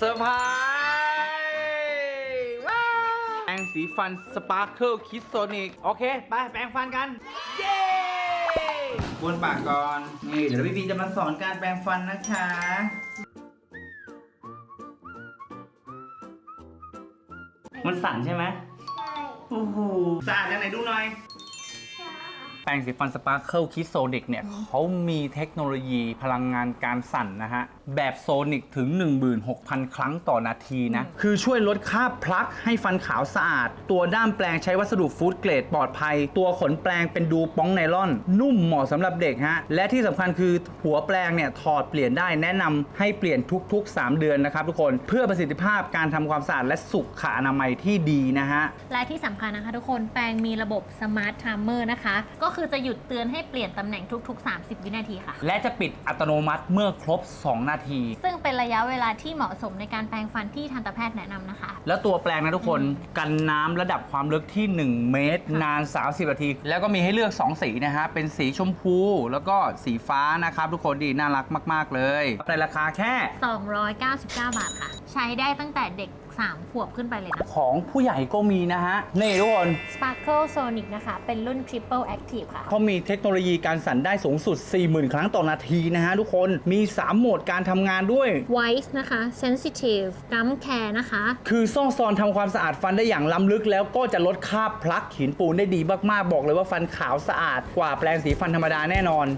เซอร์ไพรส์ว้าวแปรงสีฟันสปาร์เคิลคิดโซนิกโอเค ไปแปรงฟันกัน เย้บนปากก่อนนี่เดี๋ยวพี่พีจะมาสอนการแปรงฟันนะคะมันสั่นใช่ไหมใช่โอ้โหสะอาดยังไหนดูหน่อยใช่แปรงสีฟันสปาร์เคิลคิดโซนิกเนี่ยเขามีเทคโนโลยีพลังงานการสั่นนะฮะ แบบโซนิกถึง 16,000 ครั้งต่อนาทีนะ คือช่วยลดค่าบพลักให้ฟันขาวสะอาด ตัวด้ามแปรงใช้วัสดุฟู้ดเกรดปลอดภัย ตัวขนแปรงเป็นดูป้องไนลอน นุ่มเหมาะสำหรับเด็กฮะ และที่สำคัญคือหัวแปรงเนี่ยถอดเปลี่ยนได้แนะนำให้เปลี่ยนทุก ๆ 3 เดือนนะครับทุกคนเพื่อประสิทธิภาพการทำความสะอาดและสุขอนามัยที่ดีนะฮะ และที่สำคัญนะคะทุกคนแปรงมีระบบสมาร์ท i ท m เมอร์นะคะ ก็คือจะหยุดเตือนให้เปลี่ยนตำแหน่งทุก ๆ 30 วินาทีค่ะ และจะปิดอัตโนมัติเมื่อครบ 2 นาที ซึ่งเป็นระยะเวลาที่เหมาะสมในการแปรงฟันที่ทันตแพทย์แนะนำนะคะ แล้วตัวแปรงนะทุกคนกันน้ำระดับความลึกที่ 1 เมตร นาน 30 นาที แล้วก็มีให้เลือก 2 สีนะฮะ เป็นสีชมพูแล้วก็สีฟ้านะครับ ทุกคนดีน่ารักมาก ๆ เลยในราคาแค่ 299 บาทค่ะใช้ได้ตั้งแต่เด็ก 3 ขวบขึ้นไปเลยนะ ของผู้ใหญ่ก็มีนะฮะ นี่ทุกคน Sparkle Sonic นะคะ เป็นรุ่น Triple Active ค่ะ เขามีเทคโนโลยีการสั่นได้สูงสุด 40,000 ครั้งต่อนาทีนะฮะทุกคนมี 3 โหมดการทำงานด้วย Wise นะคะ Sensitive Gum Care นะคะ คือซ่องซอนทำความสะอาดฟันได้อย่างล้ำลึก แล้วก็จะลดคราบพลักหินปูนได้ดีมากๆ บอกเลยว่าฟันขาวสะอาดกว่าแปรงสีฟันธรรมดาแน่นอน